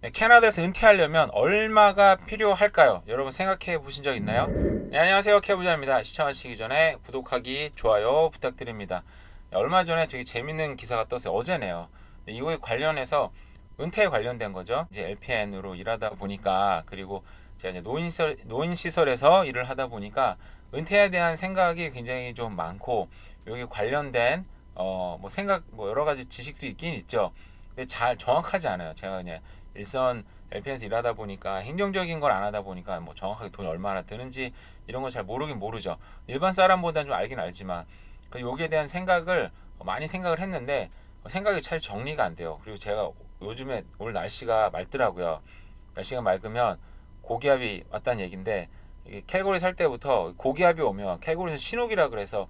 네, 캐나다에서 은퇴하려면 얼마가 필요할까요? 여러분 생각해 보신 적 있나요? 네, 안녕하세요. 캐부자입니다. 시청하시기 전에 구독하기, 좋아요 부탁드립니다. 네, 얼마 전에 되게 재밌는 기사가 떴어요. 어제네요. 네, 이거에 관련해서 은퇴에 관련된 거죠. 이제 LPN으로 일하다 보니까 그리고 제가 이제 노인시설, 노인시설에서 일을 하다 보니까 은퇴에 대한 생각이 굉장히 좀 많고 여기 관련된 어 뭐 생각 뭐 여러 가지 지식도 있긴 있죠. 근데 잘 정확하지 않아요. 제가 그냥 일선 LPN에서 일하다 보니까 행정적인 걸 안 하다 보니까 뭐 정확하게 돈이 얼마나 드는지 이런 거 잘 모르긴 모르죠. 일반 사람보다는 좀 알긴 알지만 그 여기에 대한 생각을 많이 생각을 했는데 생각이 잘 정리가 안 돼요. 그리고 제가 요즘에 오늘 날씨가 맑더라고요. 날씨가 맑으면 고기압이 왔다는 이게 캘거리 살 때부터 고기압이 오면 캘거리에서 신호기라 그래서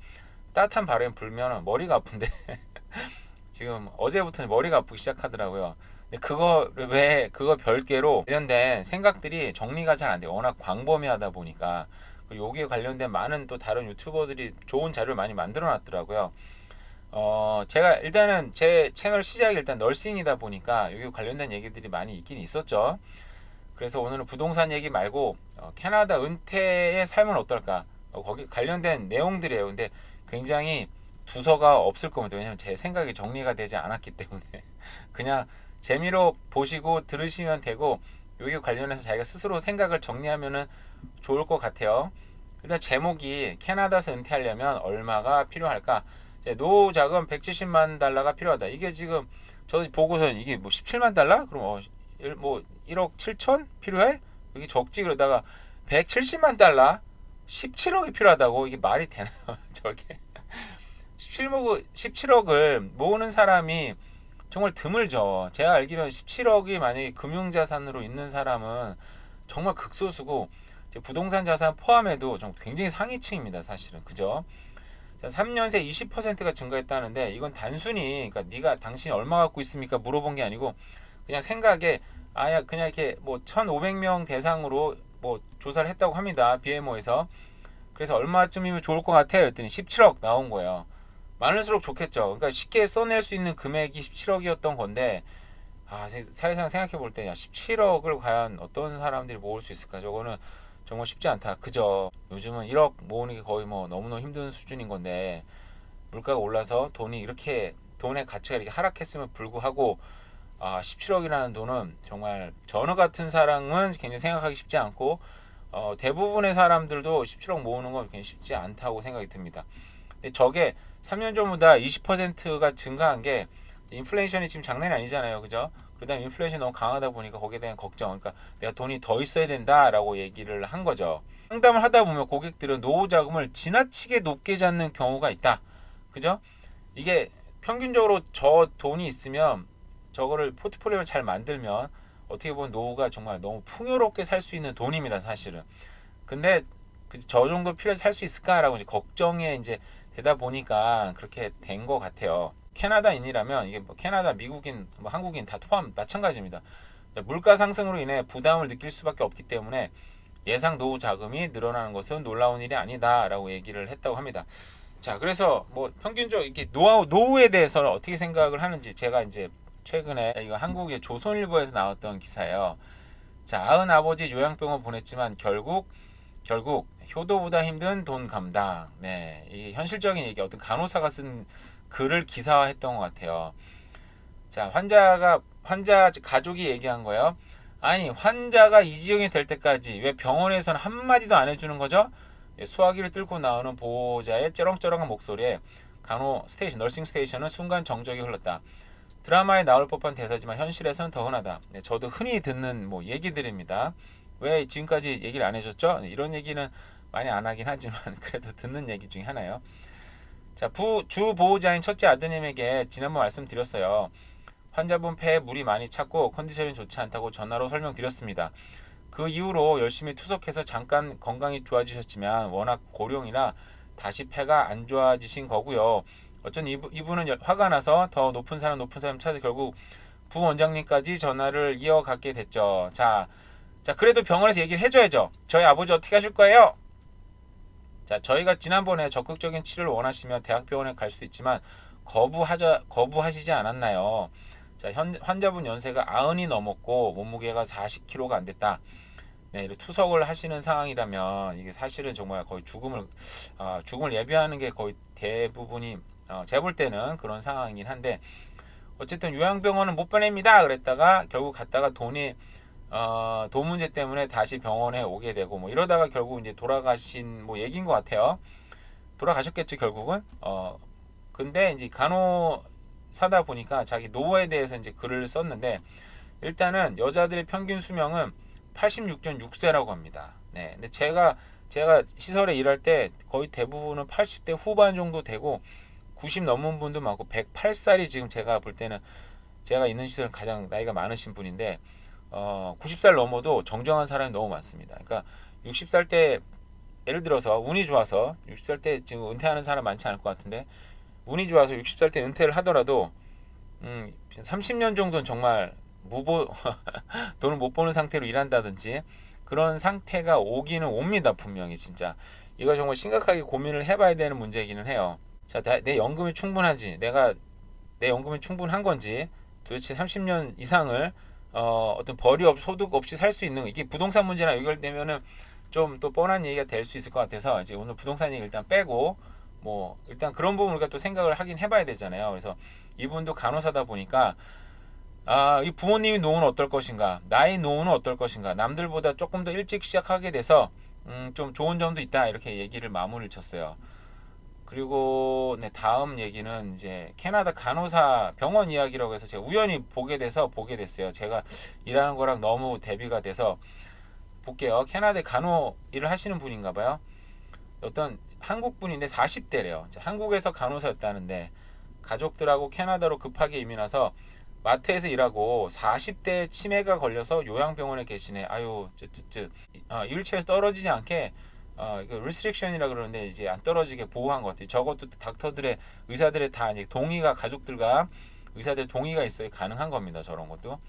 따뜻한 바람이 불면 머리가 아픈데 지금 어제부터 머리가 아프기 시작하더라고요. 근데 그거 왜 그거 별개로 관련된 생각들이 정리가 잘 안 돼요. 워낙 광범위하다 보니까 여기에 관련된 많은 또 다른 유튜버들이 좋은 자료를 많이 만들어 놨더라고요. 어 제가 일단은 제 채널 시작이 일단 널싱이다 보니까 여기 관련된 얘기들이 많이 있긴 있었죠. 그래서 오늘은 부동산 얘기 말고 어, 캐나다 은퇴의 삶은 어떨까? 어, 거기 관련된 내용들이에요. 근데 굉장히 두서가 없을 겁니다. 왜냐면 제 생각이 정리가 되지 않았기 때문에 그냥 재미로 보시고 들으시면 되고 여기 관련해서 자기가 스스로 생각을 정리하면은 좋을 것 같아요. 일단 제목이 캐나다에서 은퇴하려면 얼마가 필요할까? 노후 자금 170만 달러가 필요하다. 이게 지금 저도 보고서 이게 뭐 17만 달러? 그럼 어, 일- 뭐 1억 7천 필요해? 여기 적지 그러다가 170만 달러 17억이 필요하다고 이게 말이 되나요? 저게 17억 17억을 모으는 사람이 정말 드물죠. 제가 알기로는 17억이 만약에 금융자산으로 있는 사람은 정말 극소수고 부동산 자산 포함해도 좀 굉장히 상위층입니다. 사실은 그죠? 자, 3년 새 20%가 증가했다는데 이건 단순히 그러니까 네가 당신이 얼마 갖고 있습니까 물어본 게 아니고 그냥 생각에 아야 그냥 이렇게 뭐 1,500명 대상으로 뭐 조사를 했다고 합니다. BMO에서 그래서 얼마쯤이면 좋을 것 같아요. 그랬더니 17억 나온 거예요. 많을수록 좋겠죠. 그러니까 쉽게 써낼 수 있는 금액이 17억이었던 건데 아 세- 사실상 생각해 볼 때 야 17억을 과연 어떤 사람들이 모을 수 있을까? 저거는 정말 쉽지 않다. 그죠? 요즘은 1억 모으는 게 거의 뭐 너무너무 힘든 수준인 건데 물가가 올라서 돈이 이렇게 돈의 가치가 이렇게 하락했음을 불구하고 아 17억이라는 돈은 정말 전어 같은 사람은 굉장히 생각하기 쉽지 않고 어, 대부분의 사람들도 17억 모으는 건 굉장히 쉽지 않다고 생각이 듭니다. 근데 저게 3년 전보다 20%가 증가한 게 인플레이션이 지금 장난이 아니잖아요. 그죠? 그다음에 인플레이션이 너무 강하다 보니까 거기에 대한 걱정. 그러니까 내가 돈이 더 있어야 된다라고 얘기를 한 거죠. 상담을 하다 보면 고객들은 노후 자금을 지나치게 높게 잡는 경우가 있다. 그죠? 이게 평균적으로 저 돈이 있으면 저거를 포트폴리오를 잘 만들면 어떻게 보면 노후가 정말 너무 풍요롭게 살 수 있는 돈입니다, 사실은. 근데 그 저 정도 필요해서 살 수 있을까라고 이제 걱정에 이제 되다 보니까 그렇게 된 것 같아요. 캐나다인이라면 이게 뭐 캐나다, 미국인, 뭐 한국인 다 포함 마찬가지입니다. 물가 상승으로 인해 부담을 느낄 수밖에 없기 때문에 예상 노후 자금이 늘어나는 것은 놀라운 일이 아니다라고 얘기를 했다고 합니다. 자, 그래서 뭐 평균적 이렇게 노후 노후에 대해서는 어떻게 생각을 하는지 제가 이제 최근에 이거 한국의 조선일보에서 나왔던 기사예요. 자, 아은 아버지 요양병원 보냈지만 결국 결국 효도보다 힘든 돈 감당. 네, 이 현실적인 얘기 어떤 간호사가 쓴 글을 기사화했던 것 같아요. 자, 환자가 환자 가족이 얘기한 거예요. 아니 환자가 이 지경이 될 때까지 왜 병원에서는 한 마디도 안 해주는 거죠? 예, 수화기를 뚫고 나오는 보호자의 쩌렁쩌렁한 목소리에 간호 스테이션, 널싱 스테이션은 순간 정적이 흘렀다. 드라마에 나올 법한 대사지만 현실에서는 더 흔하다. 네, 저도 흔히 듣는 뭐 얘기들입니다. 왜 지금까지 얘기를 안 해줬죠? 네, 이런 얘기는 많이 안 하긴 하지만 그래도 듣는 얘기 중에 하나요. 자, 부, 주 보호자인 첫째 아드님에게 지난번 말씀드렸어요. 환자분 폐에 물이 많이 찼고 컨디션이 좋지 않다고 전화로 설명드렸습니다. 그 이후로 열심히 투석해서 잠깐 건강이 좋아지셨지만 워낙 고령이라 다시 폐가 안 좋아지신 거고요. 어쩐 이분, 이분은 여- 화가 나서 더 높은 사람 높은 사람 찾아 결국 부원장님까지 전화를 이어가게 됐죠. 자, 자 그래도 병원에서 얘기를 해줘야죠. 저희 아버지 어떻게 하실 거예요? 자, 저희가 지난번에 적극적인 치료를 원하시면 대학병원에 갈 수도 있지만 거부하자 거부하시지 않았나요? 자, 현, 환자분 연세가 아흔이 넘었고 몸무게가 40kg가 안 됐다. 네, 이렇게 투석을 하시는 상황이라면 이게 사실은 정말 거의 죽음을 아, 죽음을 예비하는 게 거의 대부분이 어, 제가 볼 때는 그런 상황이긴 한데 어쨌든 요양병원은 못 보냅니다. 그랬다가 결국 갔다가 돈이 어, 돈 문제 때문에 다시 병원에 오게 되고 뭐 이러다가 결국 이제 돌아가신 뭐 얘기인 것 같아요. 돌아가셨겠죠 결국은. 어 근데 이제 간호사다 보니까 자기 노후에 대해서 이제 글을 썼는데 일단은 여자들의 평균 수명은 86.6세라고 합니다. 네. 근데 제가 제가 시설에 일할 때 거의 대부분은 80대 후반 정도 되고 90 넘은 분도 많고 108살이 지금 제가 볼 때는 제가 있는 시설 가장 나이가 많으신 분인데 어 90살 넘어도 정정한 사람이 너무 많습니다. 그러니까 60살 때 예를 들어서 운이 좋아서 60살 때 지금 은퇴하는 사람 많지 않을 것 같은데 운이 좋아서 60살 때 은퇴를 하더라도 음 30년 정도는 정말 무보 돈을 못 버는 상태로 일한다든지 그런 상태가 오기는 옵니다 분명히 진짜 이거 정말 심각하게 고민을 해봐야 되는 문제이기는 해요. 자, 다- 내 연금이 충분한지, 내가 내 연금이 충분한 건지, 도대체 30년 이상을 어, 어떤 벌이 없, 소득 없이 살 수 있는 거. 이게 부동산 문제랑 연결되면은 좀 또 뻔한 얘기가 될 수 있을 것 같아서 이제 오늘 부동산 얘기 일단 빼고 뭐 일단 그런 부분 우리가 또 생각을 하긴 해봐야 되잖아요. 그래서 이분도 간호사다 보니까 아, 이 부모님이 노후는 어떨 것인가, 나의 노후는 어떨 것인가, 남들보다 조금 더 일찍 시작하게 돼서 음, 좀 좋은 점도 있다 이렇게 얘기를 마무리를 쳤어요. 그리고 네, 다음 얘기는 이제 캐나다 간호사 병원 이야기라고 해서 제가 우연히 보게 돼서 보게 됐어요. 제가 일하는 거랑 너무 대비가 돼서 볼게요. 캐나다 간호 일을 하시는 분인가 봐요. 어떤 한국 분인데 40대래요. 한국에서 간호사였다는데 가족들하고 캐나다로 급하게 이민 와서 마트에서 일하고 40대 치매가 걸려서 요양병원에 계시네. 아유, 쯔쯔쯔. 아, 일체에서 떨어지지 않게 어, 이거 리스트릭션이라 그러는데 이제 안 떨어지게 보호한 것 같아요. 저것도 닥터들의 의사들의 다 이제 동의가 가족들과 의사들 동의가 있어야 가능한 겁니다. 저런 것도.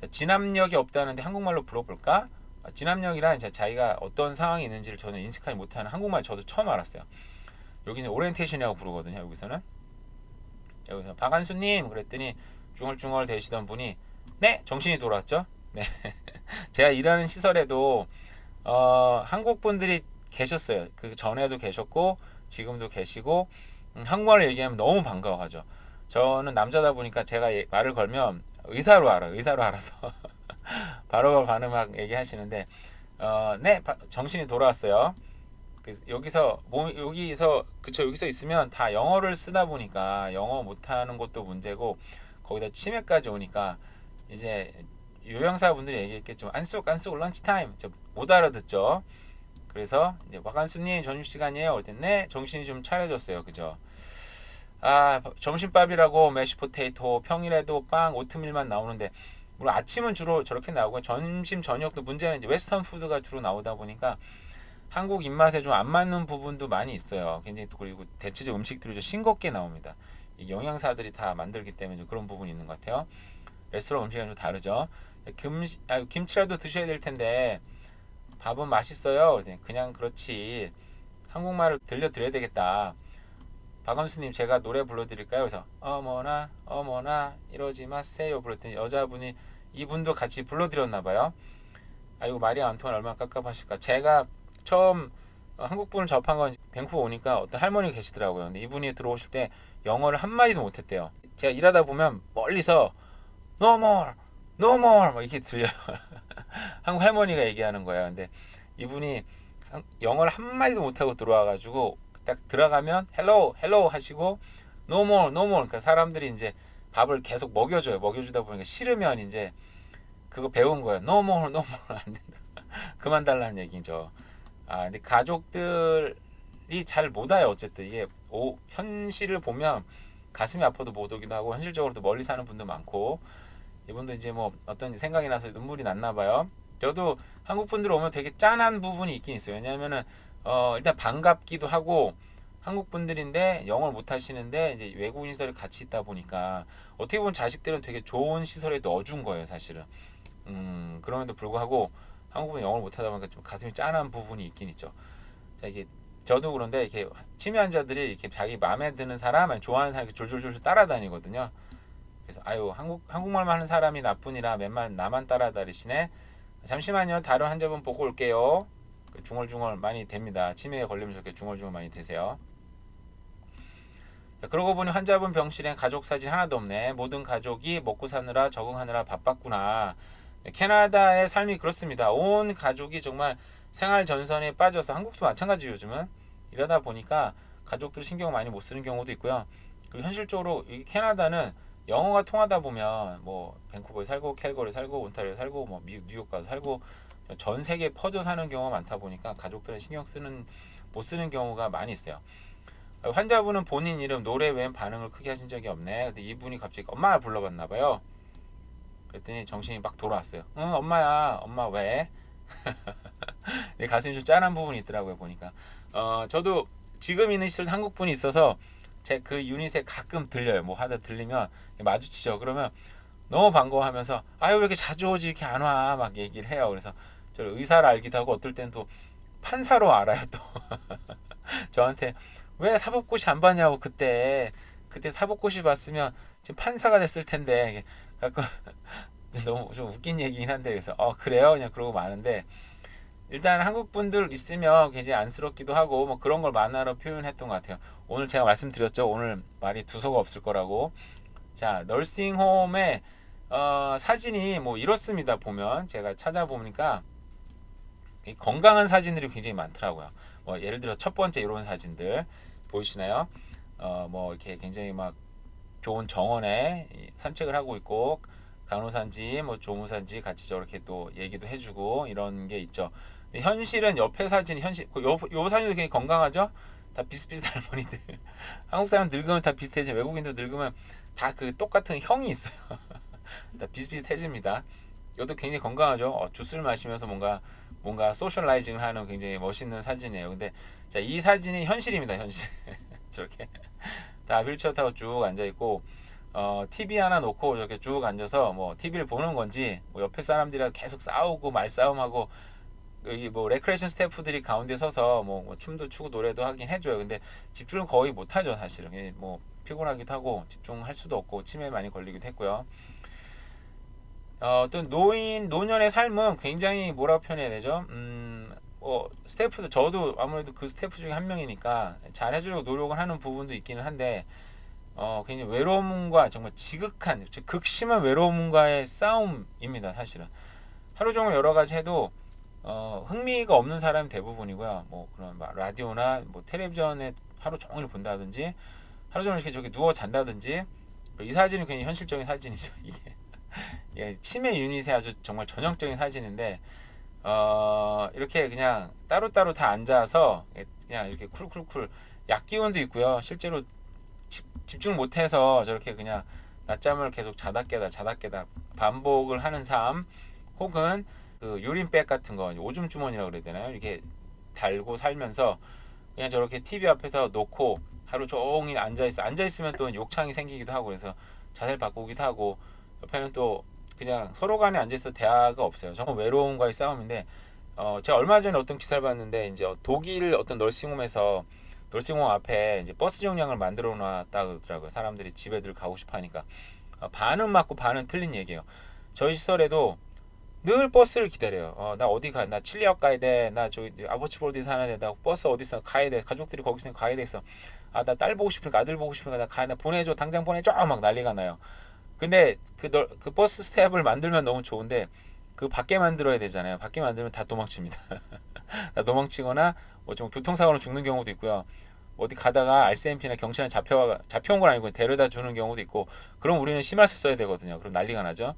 자, 진압력이 없다는데 한국말로 불어볼까? 아, 진압력이란 이제 자기가 어떤 상황이 있는지를 저는 인식하지 못하는 한국말 저도 처음 알았어요. 여기서 오리엔테이션이라고 부르거든요. 여기서는 여기서 박한수님 그랬더니 중얼중얼 대시던 분이 네 정신이 돌아왔죠. 네 제가 일하는 시설에도 어, 한국 분들이 계셨어요. 그 전에도 계셨고 지금도 계시고 음, 한국말을 얘기하면 너무 반가워하죠. 저는 남자다 보니까 제가 예- 말을 걸면 의사로 알아요. 의사로 알아서 바로바로 반응막 얘기하시는데 어, 네 바- 정신이 돌아왔어요. 여기서 뭐 여기서 그쵸 여기서 있으면 다 영어를 쓰다 보니까 영어 못하는 것도 문제고 거기다 치매까지 오니까 이제 요양사분들이 얘기했겠지만 안쑥 안쑥 런치 타임 이제 못 알아듣죠. 그래서 이제 박한수님 점심 시간이에요. 그랬더니 네 정신이 좀 차려졌어요. 그죠? 아 점심밥이라고 메시포테이토 평일에도 빵 오트밀만 나오는데 물론 아침은 주로 저렇게 나오고 점심 저녁도 문제는 이제 웨스턴 푸드가 주로 나오다 보니까 한국 입맛에 좀 안 맞는 부분도 많이 있어요. 굉장히 또 그리고 대체적 음식들이 좀 싱겁게 나옵니다. 이 영양사들이 다 만들기 때문에 좀 그런 부분이 있는 것 같아요. 레스토랑 음식이랑 좀 다르죠. 김, 아, 김치라도 드셔야 될 텐데 밥은 맛있어요. 그냥 그렇지. 한국말을 들려드려야 되겠다. 박원수님 제가 노래 불러드릴까요? 그래서 어머나 어머나 이러지 마세요 불렀더니 여자분이 이분도 같이 불러드렸나 봐요. 아이고 말이 안 통하면 얼마나 깝깝하실까. 제가 처음 어, 한국 분을 접한 건 밴쿠버 오니까 어떤 할머니 계시더라고요. 근데 이분이 들어오실 때 영어를 한 마디도 못했대요. 제가 일하다 보면 멀리서 no more, more 막 이렇게 들려요. 한국 할머니가 얘기하는 거예요. 근데 이분이 한- 영어를 한 마디도 못 하고 들어와 가지고 딱 들어가면 hello, hello 하시고 no more. 그러니까 사람들이 이제 밥을 계속 먹여줘요. 먹여주다 보니까 싫으면 이제 그거 배운 거예요. no more 안 된다. 그만 달라는 얘기죠. 아 근데 가족들이 잘 못 와요. 어쨌든 이게 오, 현실을 보면 가슴이 아파도 못 오기도 하고 현실적으로도 멀리 사는 분도 많고 이분도 이제 뭐 어떤 생각이 나서 눈물이 났나 봐요. 저도 한국 분들 오면 되게 짠한 부분이 있긴 있어요. 왜냐하면은 어 일단 반갑기도 하고 한국 분들인데 영어를 못 하시는데 이제 외국인 시설에 같이 있다 보니까 어떻게 보면 자식들은 되게 좋은 시설에 넣어준 거예요, 사실은. 음 그럼에도 불구하고 한국은 영어를 못 하다 보니까 좀 가슴이 짠한 부분이 있긴 있죠. 자 이게 저도 그런데 이렇게 치매 환자들이 이렇게 자기 마음에 드는 사람, 아니 좋아하는 사람 이렇게 졸졸졸 따라다니거든요. 그래서 아유 한국 한국말만 하는 사람이 나뿐이라 맨날 나만 따라다니시네. 잠시만요. 다른 환자분 보고 올게요. 그 중얼중얼 많이 됩니다. 치매에 걸리면 저렇게 중얼중얼 많이 되세요. 자, 그러고 보니 환자분 병실엔 가족 사진 하나도 없네. 모든 가족이 먹고 사느라 적응하느라 바빴구나. 네, 캐나다의 삶이 그렇습니다. 온 가족이 정말 생활 전선에 빠져서 한국도 마찬가지 요즘은 이러다 보니까 가족들 신경 많이 못 쓰는 경우도 있고요. 그리고 현실적으로 이 캐나다는 영어가 통하다 보면 뭐 밴쿠버에 살고 캘거리 살고 온타리오 살고 뭐 미국 뉴욕 가서 살고 전 세계 퍼져 사는 경우가 많다 보니까 가족들은 신경 쓰는 못 쓰는 경우가 많이 있어요. 환자분은 본인 이름 노래 외엔 반응을 크게 하신 적이 없네. 근데 이분이 갑자기 엄마 불러봤나 봐요. 그랬더니 정신이 막 돌아왔어요. 응 엄마야 엄마 왜? 내 가슴이 좀 짠한 부분이 있더라고요 보니까. 어 저도 지금 있는 시절 한국 분이 있어서 제 그 유닛에 가끔 들려요. 뭐 하다 들리면 마주치죠. 그러면 너무 반가워하면서 아유 왜 이렇게 자주 오지 이렇게 안 와 막 얘기를 해요. 그래서 저 의사를 알기도 하고 어떨 땐 또 판사로 알아요 또 저한테 왜 사법고시 안 봤냐고 그때 그때 사법고시 봤으면 지금 판사가 됐을 텐데 가끔 너무 좀 웃긴 얘기긴 한데 그래서 어 그래요 그냥 그러고 마는데 일단 한국 분들 있으면 굉장히 안쓰럽기도 하고 뭐 그런 걸 만화로 표현했던 것 같아요. 오늘 제가 말씀드렸죠. 오늘 말이 두서가 없을 거라고. 자, 널싱홈의 어, 사진이 뭐 이렇습니다. 보면 제가 찾아보니까 이 건강한 사진들이 굉장히 많더라고요. 뭐 예를 들어 첫 번째 이런 사진들 보이시나요? 어, 뭐 이렇게 굉장히 막 좋은 정원에 이 산책을 하고 있고 간호사인지 뭐 조무사인지 같이 저렇게 또 얘기도 해주고 이런 게 있죠. 근데 현실은 옆에 사진이 현실 그 요, 요 사진도 굉장히 건강하죠. 다 비슷비슷한 할머니들. 한국 사람 늙으면 다 비슷해지만 외국인도 늙으면 다 그 똑같은 형이 있어요. 다 비슷비슷해집니다. 이것도 굉장히 건강하죠. 어, 주스를 마시면서 뭔가 뭔가 소셜라이징을 하는 굉장히 멋있는 사진이에요. 근데 자, 이 사진이 현실입니다. 현실. 저렇게 다 휠체어 타고 쭉 앉아 있고 어, TV 하나 놓고 저렇게 쭉 앉아서 뭐 TV를 보는 건지 뭐 옆에 사람들이랑 계속 싸우고 말싸움하고 여기 뭐 레크레이션 스태프들이 가운데 서서 뭐, 뭐 춤도 추고 노래도 하긴 해줘요. 근데 집중을 거의 못 하죠, 사실은. 예, 뭐 피곤하기도 하고 집중할 수도 없고 치매 많이 걸리기도 했고요. 어, 또 노인 노년의 삶은 굉장히 뭐라 표현해야 되죠? 음, 어, 스태프도 저도 아무래도 그 스태프 중에 한 명이니까 잘 해주려고 노력을 하는 부분도 있기는 한데 어, 굉장히 외로움과 정말 지극한 즉 극심한 외로움과의 싸움입니다, 사실은. 하루 종일 여러 가지 해도 어, 흥미가 없는 사람이 대부분이고요. 뭐 그런 막 라디오나 뭐 텔레비전에 하루 종일 본다든지 하루 종일 이렇게 저기 누워 잔다든지 이 사진은 굉장히 현실적인 사진이죠. 이게 예, 치매 유닛의 아주 정말 전형적인 사진인데 어, 이렇게 그냥 따로따로 다 앉아서 그냥 이렇게 쿨쿨쿨 약 기운도 있고요. 실제로 집, 집중을 못해서 저렇게 그냥 낮잠을 계속 자다 깨다 자다 깨다 반복을 하는 삶 혹은 그 유린백 같은 거 오줌 주머니라고 그래야 되나요? 이렇게 달고 살면서 그냥 저렇게 TV 앞에서 놓고 하루 종일 앉아 있어 앉아 있으면 또 욕창이 생기기도 하고 그래서 자세를 바꾸기도 하고 옆에는 또 그냥 서로 간에 앉아 있어 대화가 없어요. 정말 외로움과의 싸움인데 어 제가 얼마 전에 어떤 기사를 봤는데 이제 독일 어떤 널싱홈에서 널싱홈 앞에 이제 버스 정량을 만들어 놨다 그러더라고요. 사람들이 집에 들 가고 싶어 하니까 어, 반은 맞고 반은 틀린 얘기예요. 저희 시설에도 늘 버스를 기다려요. 어, 나 어디 가? 나 칠리역 가야 돼. 나 저기 아버치볼드 사는 데 나 버스 어디서 가야 돼. 가족들이 거기 있으면 가야 돼서 아, 나 딸 보고 싶으니까 아들 보고 싶으니까 나 가. 나 보내줘. 당장 보내줘. 막 난리가 나요. 근데 그, 널, 그 버스 스텝을 만들면 너무 좋은데 그 밖에 만들어야 되잖아요. 밖에 만들면 다 도망칩니다. 다 도망치거나 뭐좀 교통사고로 죽는 경우도 있고요. 어디 가다가 RCMP나 경찰에 잡혀 잡혀온 건 아니고 데려다 주는 경우도 있고 그럼 우리는 심할서 써야 되거든요. 그럼 난리가 나죠.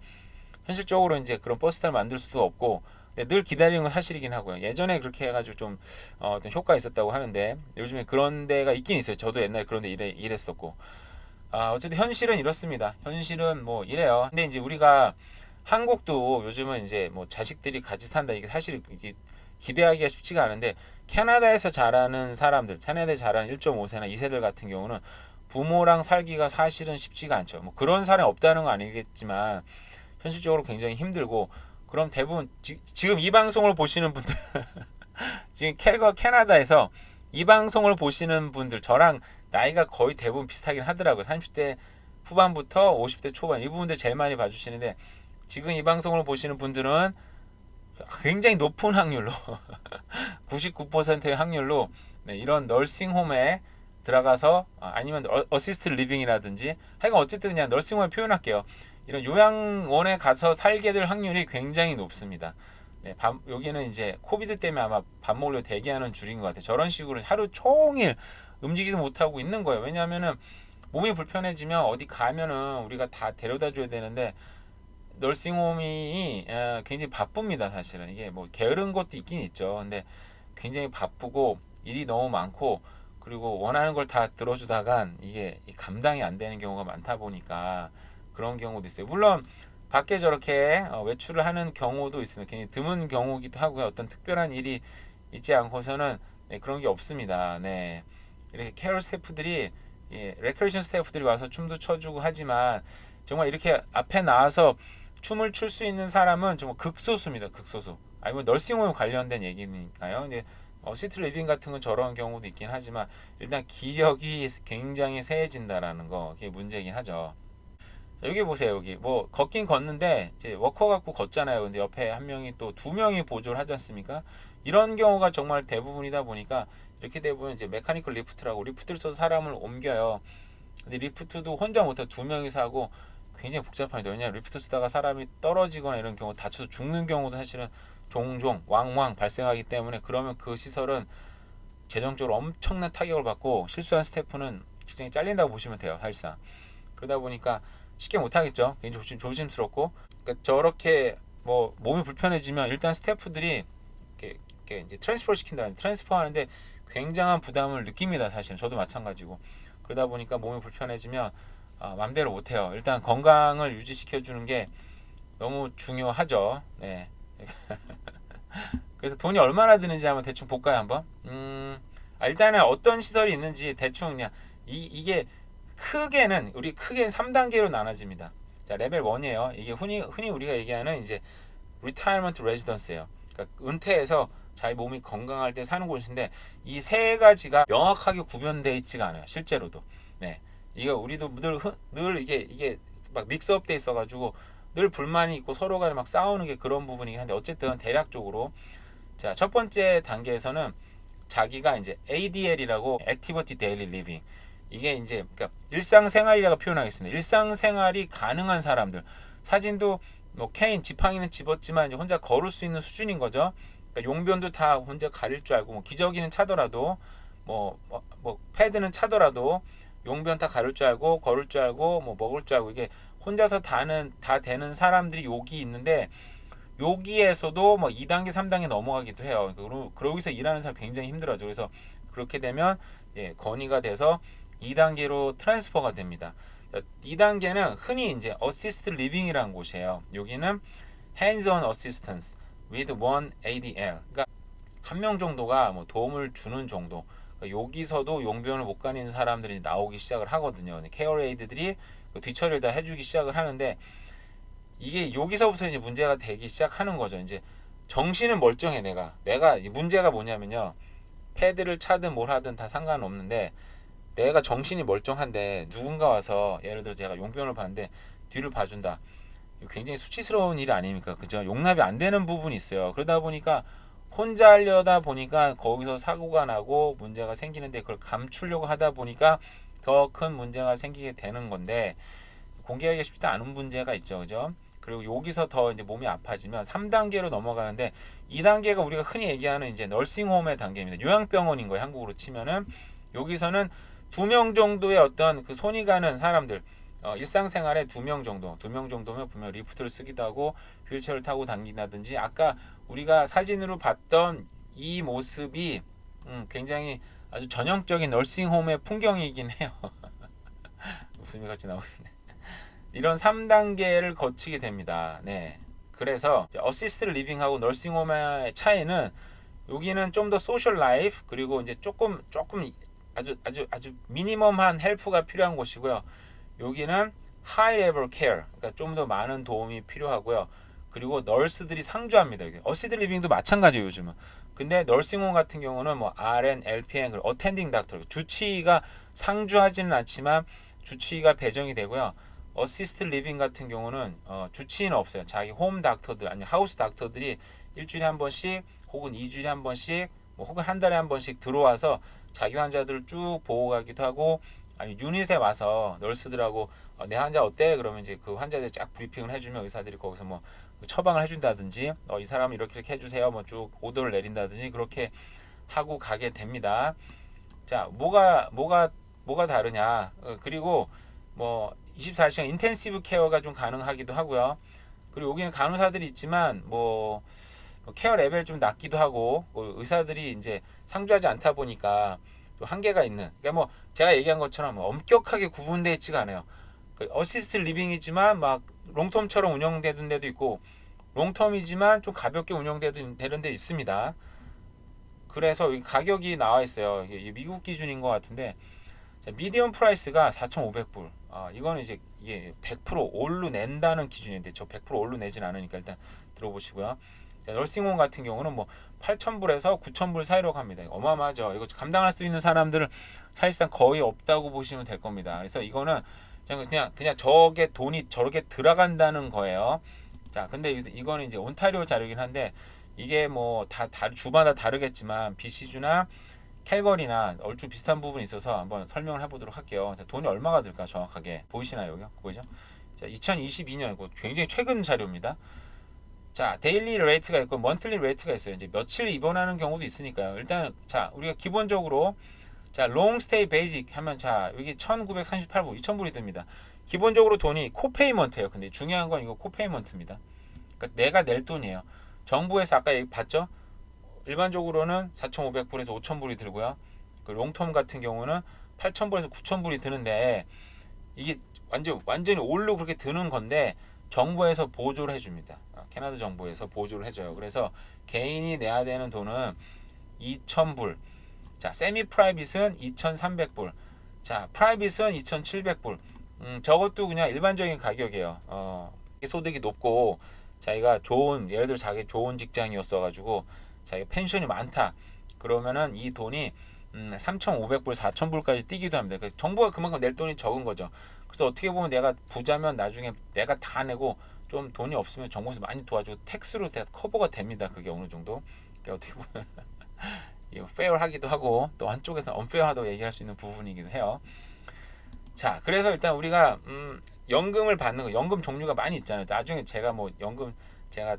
현실적으로 이제 그런 버스타를 만들 수도 없고 근데 늘 기다리는 건 사실이긴 하고요. 예전에 그렇게 해가지고 좀 어, 어떤 효과 있었다고 하는데 요즘에 그런 데가 있긴 있어요. 저도 옛날에 그런 데 일해, 일했었고 아 어쨌든 현실은 이렇습니다. 현실은 뭐 이래요. 근데 이제 우리가 한국도 요즘은 이제 뭐 자식들이 같이 산다 이게 사실 이게 기대하기가 쉽지가 않은데 캐나다에서 자라는 사람들, 캐나다에 자라는 1.5세나 2세들 같은 경우는 부모랑 살기가 사실은 쉽지가 않죠. 뭐 그런 사람이 없다는 건 아니겠지만 현실적으로 굉장히 힘들고 그럼 대부분 지, 지금 이 방송을 보시는 분들 지금 캘거 캐나다에서 이 방송을 보시는 분들 저랑 나이가 거의 대부분 비슷하긴 하더라고요. 30대 후반부터 50대 초반 이 부분들 제일 많이 봐주시는데 지금 이 방송을 보시는 분들은 굉장히 높은 확률로 99%의 확률로 네, 이런 널싱홈에 들어가서 아, 아니면 어, 어시스트 리빙이라든지 하여간 어쨌든 그냥 널싱홈을 표현할게요. 이런 요양원에 가서 살게 될 확률이 굉장히 높습니다. 네, 밥, 여기는 이제 코비드 때문에 아마 밥 먹으려 대기하는 줄인 것 같아요. 저런 식으로 하루 종일 움직이지 못하고 있는 거예요. 왜냐하면은 몸이 불편해지면 어디 가면은 우리가 다 데려다 줘야 되는데 널싱홈이 어, 굉장히 바쁩니다. 사실은 이게 뭐 게으른 것도 있긴 있죠. 근데 굉장히 바쁘고 일이 너무 많고 그리고 원하는 걸 다 들어주다간 이게 이 감당이 안 되는 경우가 많다 보니까 그런 경우도 있어요. 물론 밖에 저렇게 어, 외출을 하는 경우도 있습니다. 굉장히 드문 경우기도 하고요. 어떤 특별한 일이 있지 않고서는 네, 그런 게 없습니다. 네. 이렇게 케어 스태프들이 예, 레크레이션 스태프들이 와서 춤도 춰주고 하지만 정말 이렇게 앞에 나와서 춤을 출 수 있는 사람은 정말 극소수입니다. 극소수. 아니면 널싱홈 관련된 얘기니까요. 근데 어, 시트 리빙 같은 건 저런 경우도 있긴 하지만 일단 기력이 굉장히 세해진다라는 거 그게 문제긴 하죠. 자, 여기 보세요. 여기 뭐 걷긴 걷는데 이제 워커 갖고 걷잖아요. 근데 옆에 한 명이 또 두 명이 보조를 하지 않습니까? 이런 경우가 정말 대부분이다 보니까 이렇게 되면 이제 메카니컬 리프트라고 리프트를 써서 사람을 옮겨요. 근데 리프트도 혼자 못해 두 명이서 하고 굉장히 복잡합니다. 왜냐하면 리프트 쓰다가 사람이 떨어지거나 이런 경우 다쳐서 죽는 경우도 사실은 종종 왕왕 발생하기 때문에 그러면 그 시설은 재정적으로 엄청난 타격을 받고 실수한 스태프는 직장이 잘린다고 보시면 돼요. 사실상 그러다 보니까 쉽게 못 하겠죠. 굉장히 조심, 조심스럽고 그러니까 저렇게 뭐 몸이 불편해지면 일단 스태프들이 이렇게, 이렇게 이제 트랜스퍼 시킨다 트랜스퍼 하는데 굉장한 부담을 느낍니다. 사실은 저도 마찬가지고 그러다 보니까 몸이 불편해지면 아, 맘대로 못해요. 일단 건강을 유지시켜 주는 게 너무 중요하죠. 네. 그래서 돈이 얼마나 드는지 한번 대충 볼까요, 한번? 음, 아, 일단은 어떤 시설이 있는지 대충 그냥 이, 이게 크게는 우리 크게는 3단계로 나눠집니다. 자, 레벨 1이에요. 이게 흔히 흔히 우리가 얘기하는 이제 retirement residence예요. 그러니까 은퇴해서 자기 몸이 건강할 때 사는 곳인데 이 세 가지가 명확하게 구별되어 있지가 않아요. 실제로도. 네. 이게 우리도 늘, 흔- 늘 이게 이게 막 믹스업 돼 있어 가지고 늘 불만이 있고 서로 간에 막 싸우는 게 그런 부분이긴 한데 어쨌든 대략적으로 자, 첫 번째 단계에서는 자기가 이제 ADL이라고 Activity Daily Living 이게 이제 그러니까 일상생활이라고 표현하겠습니다. 일상생활이 가능한 사람들 사진도 뭐 케인 지팡이는 집었지만 이제 혼자 걸을 수 있는 수준인 거죠. 그러니까 용변도 다 혼자 가릴 줄 알고 뭐 기저귀는 차더라도 뭐, 뭐, 뭐 패드는 차더라도 용변 다 가릴 줄 알고 걸을 줄 알고 뭐 먹을 줄 알고 이게 혼자서 다는 다 되는 사람들이 여기 있는데 여기에서도 뭐 2단계, 3단계 넘어가기도 해요. 그러고 그러기서 일하는 사람 굉장히 힘들어져. 그래서 그렇게 되면 예, 건의가 돼서 2단계로 트랜스퍼가 됩니다. 2단계는 흔히 이제 어시스트 리빙이라는 곳이에요. 여기는 hands-on assistance with one ADL. 그러니까 한 명 정도가 뭐 도움을 주는 정도. 여기서도 용변을 못 가리는 사람들이 나오기 시작을 하거든요. 케어 에이드들이 그 뒤처리를 다 해주기 시작을 하는데 이게 여기서부터 이제 문제가 되기 시작하는 거죠. 이제 정신은 멀쩡해 내가. 내가 이 문제가 뭐냐면요. 패드를 차든 뭘 하든 다 상관없는데 내가 정신이 멀쩡한데 누군가 와서 예를 들어 제가 용변을 봤는데 뒤를 봐준다. 굉장히 수치스러운 일 아닙니까? 그죠? 용납이 안 되는 부분이 있어요. 그러다 보니까 혼자 하려다 보니까 거기서 사고가 나고 문제가 생기는데 그걸 감추려고 하다 보니까 더 큰 문제가 생기게 되는 건데 공개하기 쉽지 않은 문제가 있죠. 그죠? 그리고 여기서 더 이제 몸이 아파지면 3단계로 넘어가는데 2단계가 우리가 흔히 얘기하는 이제 널싱홈의 단계입니다. 요양병원인 거예요. 한국으로 치면은 여기서는 두 명 정도의 어떤 그 손이 가는 사람들 어, 일상생활에 두 명 정도, 두 명 정도면 분명 리프트를 쓰기도 하고 휠체어를 타고 다닌다든지 아까 우리가 사진으로 봤던 이 모습이 음, 굉장히 아주 전형적인 널싱홈의 풍경이긴 해요. 웃음이 같이 나오시네. 이런 3단계를 거치게 됩니다. 네. 그래서 어시스트 리빙하고 널싱홈의 차이는 여기는 좀 더 소셜 라이프 그리고 이제 조금 조금 아주 아주 아주 미니멈한 헬프가 필요한 곳이고요. 여기는 하이 레벨 케어 그러니까 좀 더 많은 도움이 필요하고요. 그리고 널스들이 상주합니다. 어시드 리빙도 마찬가지예요, 요즘은. 근데 널싱홈 같은 경우는 뭐 RN, LPN, 어텐딩 닥터 주치의가 상주하지는 않지만 주치의가 배정이 되고요. 어시스트 리빙 같은 경우는 어, 주치의는 없어요. 자기 홈 닥터들 아니 하우스 닥터들이 일주일에 한 번씩 혹은 2주일에 한 번씩 뭐 혹은 한 달에 한 번씩 들어와서 자기 환자들을 쭉 보고 가기도 하고 아니 유닛에 와서 널스들하고 어, 내 환자 어때? 그러면 이제 그 환자들 쫙 브리핑을 해주면 의사들이 거기서 뭐 처방을 해준다든지 어, 이 사람 이렇게 이렇게 해주세요. 뭐 쭉 오더를 내린다든지 그렇게 하고 가게 됩니다. 자, 뭐가 뭐가 뭐가 다르냐? 어, 그리고 뭐 24시간 인텐시브 케어가 좀 가능하기도 하고요. 그리고 여기는 간호사들이 있지만 뭐 케어 레벨 좀 낮기도 하고 뭐 의사들이 이제 상주하지 않다 보니까 좀 한계가 있는. 그러니까 뭐 제가 얘기한 것처럼 엄격하게 구분되어 있지가 않아요. 그 어시스트 리빙이지만 막 롱텀처럼 운영되는 데도 있고 롱텀이지만 좀 가볍게 운영되는 데 있습니다. 그래서 이 가격이 나와 있어요. 미국 기준인 것 같은데 자, 미디엄 프라이스가 4,500불. 아, 이거는 이제 이게 100% 올로 낸다는 기준인데 저 100% 올로 내진 않으니까 일단 들어보시고요. 자, 널싱홈 같은 경우는 뭐 8,000불에서 9,000불 사이로 갑니다. 어마어마하죠. 이거 감당할 수 있는 사람들은 사실상 거의 없다고 보시면 될 겁니다. 그래서 이거는 그냥 그냥, 그냥 저게 돈이 저렇게 들어간다는 거예요. 자, 근데 이- 이거는 이제 온타리오 자료긴 한데 이게 뭐다 주마다 다르겠지만 BC주나 캘거리나 얼추 비슷한 부분이 있어서 한번 설명을 해보도록 할게요. 자, 돈이 얼마가 들까 정확하게 보이시나요 여기 보이죠? 자, 2022년 이거 굉장히 최근 자료입니다. 자, 데일리 레이트가 있고 먼틀리 레이트가 있어요. 이제 며칠 입원하는 경우도 있으니까요. 일단 자, 우리가 기본적으로 자, 롱 스테이 베이직 하면 자, 여기 1938불, 2000불이 듭니다. 기본적으로 돈이 코페이먼트예요. 근데 중요한 건 이거 코페이먼트입니다. 그러니까 내가 낼 돈이에요. 정부에서 아까 얘기 봤죠? 일반적으로는 4,500불에서 5,000불이 들고요. 그 롱텀 같은 경우는 8,000불에서 9,000불이 드는데 이게 완전 완전히 올로 그렇게 드는 건데 정부에서 보조를 해 줍니다. 아, 캐나다 정부에서 보조를 해 줘요. 그래서 개인이 내야 되는 돈은 2,000불. 자, 세미 프라이빗은 2,300불. 자, 프라이빗은 2,700불. 음, 저것도 그냥 일반적인 가격이에요. 어, 소득이 높고 자기가 좋은 예를 들어 자기 좋은 직장이었어 가지고 자기가 펜션이 많다. 그러면은 이 돈이 음, 3,500불, 4,000불까지 뛰기도 합니다. 그러니까 정부가 그만큼 낼 돈이 적은 거죠. 그래서 어떻게 보면 내가 부자면 나중에 내가 다 내고 좀 돈이 없으면 정부에서 많이 도와주고 텍스로 다 커버가 됩니다. 그게 어느 정도. 그러니까 어떻게 보면 페어하기도 하고 또 한쪽에서 언페어하다고 얘기할 수 있는 부분이기도 해요. 자, 그래서 일단 우리가 음, 연금을 받는 거, 연금 종류가 많이 있잖아요. 나중에 제가 뭐 연금 제가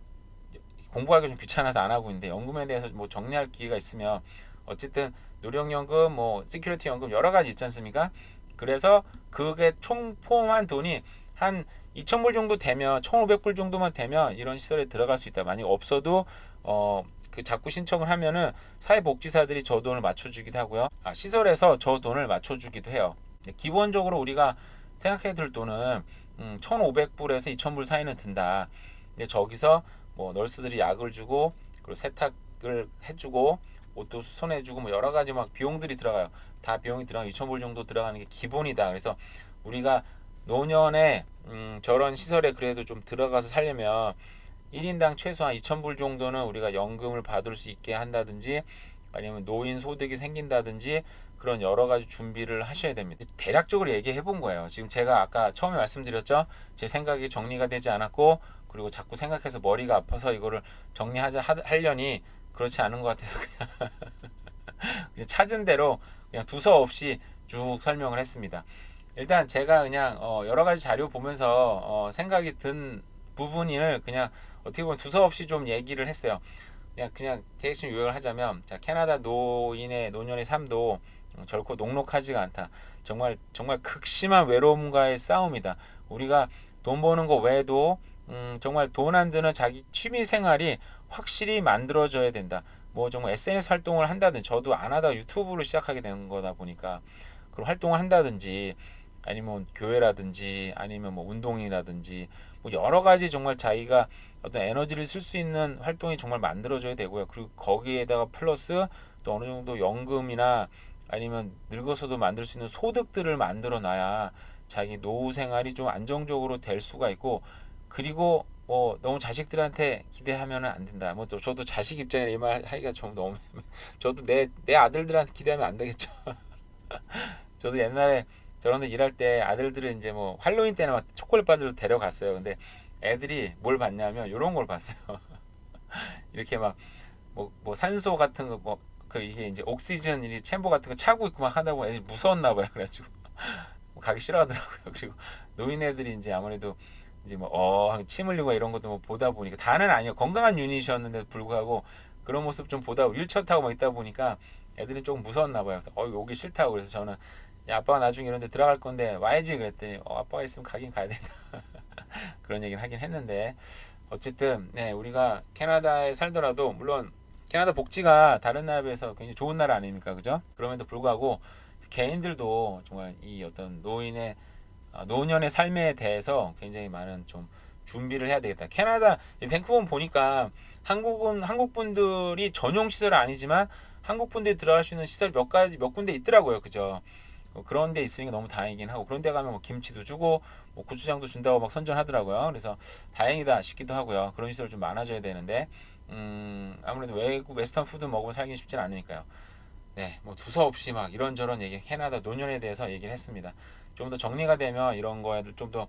공부하기 좀 귀찮아서 안 하고 있는데 연금에 대해서 뭐 정리할 기회가 있으면 어쨌든 노령연금, 뭐 시큐리티 연금 여러 가지 있지 않습니까? 그래서 그게 총 포함한 돈이 한 2,000불 정도 되면 1,500불 정도만 되면 이런 시설에 들어갈 수 있다. 만약 없어도 어 그 자꾸 신청을 하면은 사회복지사들이 저 돈을 맞춰주기도 하고요. 아, 시설에서 저 돈을 맞춰주기도 해요. 네, 기본적으로 우리가 생각해야 될 돈은 음, 1,500불에서 2,000불 사이는 든다. 근데 저기서 뭐 널스들이 약을 주고 그리고 세탁을 해주고 옷도 수선해주고 뭐 여러 가지 막 비용들이 들어가요. 다 비용이 들어가 2,000불 정도 들어가는 게 기본이다. 그래서 우리가 노년에 음, 저런 시설에 그래도 좀 들어가서 살려면 1인당 최소한 2,000불 정도는 우리가 연금을 받을 수 있게 한다든지 아니면 노인 소득이 생긴다든지 그런 여러 가지 준비를 하셔야 됩니다. 대략적으로 얘기해 본 거예요. 지금 제가 아까 처음에 말씀드렸죠. 제 생각이 정리가 되지 않았고 그리고 자꾸 생각해서 머리가 아파서 이거를 정리하자 하, 하려니 그렇지 않은 것 같아서 그냥, 그냥 찾은 대로 그냥 두서 없이 쭉 설명을 했습니다. 일단 제가 그냥 어 여러 가지 자료 보면서 어 생각이 든 부분을 그냥 어떻게 보면 두서 없이 좀 얘기를 했어요. 그냥 그냥 대충 요약을 하자면 자 캐나다 노인의 노년의 삶도 결코 녹록하지가 않다. 정말 정말 극심한 외로움과의 싸움이다. 우리가 돈 버는 거 외에도 음, 정말 돈 안 드는 자기 취미 생활이 확실히 만들어져야 된다. 뭐 정말 SNS 활동을 한다든지 저도 안 하다가 유튜브를 시작하게 된 거다 보니까 그런 활동을 한다든지 아니면 교회라든지 아니면 뭐 운동이라든지 뭐 여러 가지 정말 자기가 어떤 에너지를 쓸 수 있는 활동이 정말 만들어져야 되고요. 그리고 거기에다가 플러스 또 어느 정도 연금이나 아니면 늙어서도 만들 수 있는 소득들을 만들어 놔야 자기 노후 생활이 좀 안정적으로 될 수가 있고 그리고 뭐 너무 자식들한테 기대하면은 안 된다. 뭐 또 저도 자식 입장에 이 말 하기가 좀 너무 저도 내 내 아들들한테 기대하면 안 되겠죠. 저도 옛날에 저런데 일할 때 아들들은 이제 뭐 할로윈 때는 막 초콜릿 받으러 데려갔어요. 근데 애들이 뭘 봤냐면 이런 걸 봤어요. 이렇게 막 뭐 뭐 산소 같은 거 뭐 그 이게 이제 옥시전 이 챔버 같은 거 차고 있고 막 하다 보면 애들이 무서웠나 봐요. 그래가지고 가기 싫어하더라고요. 그리고 노인 애들이 이제 아무래도 이제 뭐어침 흘리고 이런 것도 뭐 보다 보니까 다는 아니요 건강한 유닛이었는데도 불구하고 그런 모습 좀 보다 휠체어 타고 막 있다 보니까 애들이 조금 무서웠나 봐요. 어 오기 싫다고 그래서 저는 야, 아빠가 나중에 이런 데 들어갈 건데 와야지 그랬더니 어, 아빠가 있으면 가긴 가야 된다. 그런 얘기를 하긴 했는데 어쨌든 네, 우리가 캐나다에 살더라도 물론 캐나다 복지가 다른 나라에 비해서 굉장히 좋은 나라 아닙니까? 그죠? 그럼에도 불구하고 개인들도 정말 이 어떤 노인의 어, 노년의 삶에 대해서 굉장히 많은 좀 준비를 해야 되겠다. 캐나다 이 밴쿠버 보니까 한국은 한국 분들이 전용 시설은 아니지만 한국 분들이 들어갈 수 있는 시설 몇 가지 몇 군데 있더라고요. 그죠? 어, 그런 데 있으니까 너무 다행이긴 하고 그런 데 가면 뭐 김치도 주고 뭐 고추장도 준다고 막 선전하더라고요. 그래서 다행이다 싶기도 하고요. 그런 시설 좀 많아져야 되는데 음, 아무래도 외국 웨스턴 푸드 먹으면 살기 쉽진 않으니까요. 네, 뭐 두서없이 막 이런저런 얘기 캐나다 노년에 대해서 얘기를 했습니다. 좀 더 정리가 되면 이런 거에 좀 더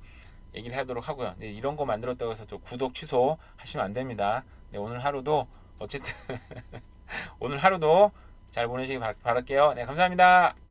얘기를 하도록 하고요. 네, 이런 거 만들었다고 해서 또 구독 취소 하시면 안 됩니다. 네, 오늘 하루도 어쨌든 오늘 하루도 잘 보내시기 바, 바랄게요. 네, 감사합니다.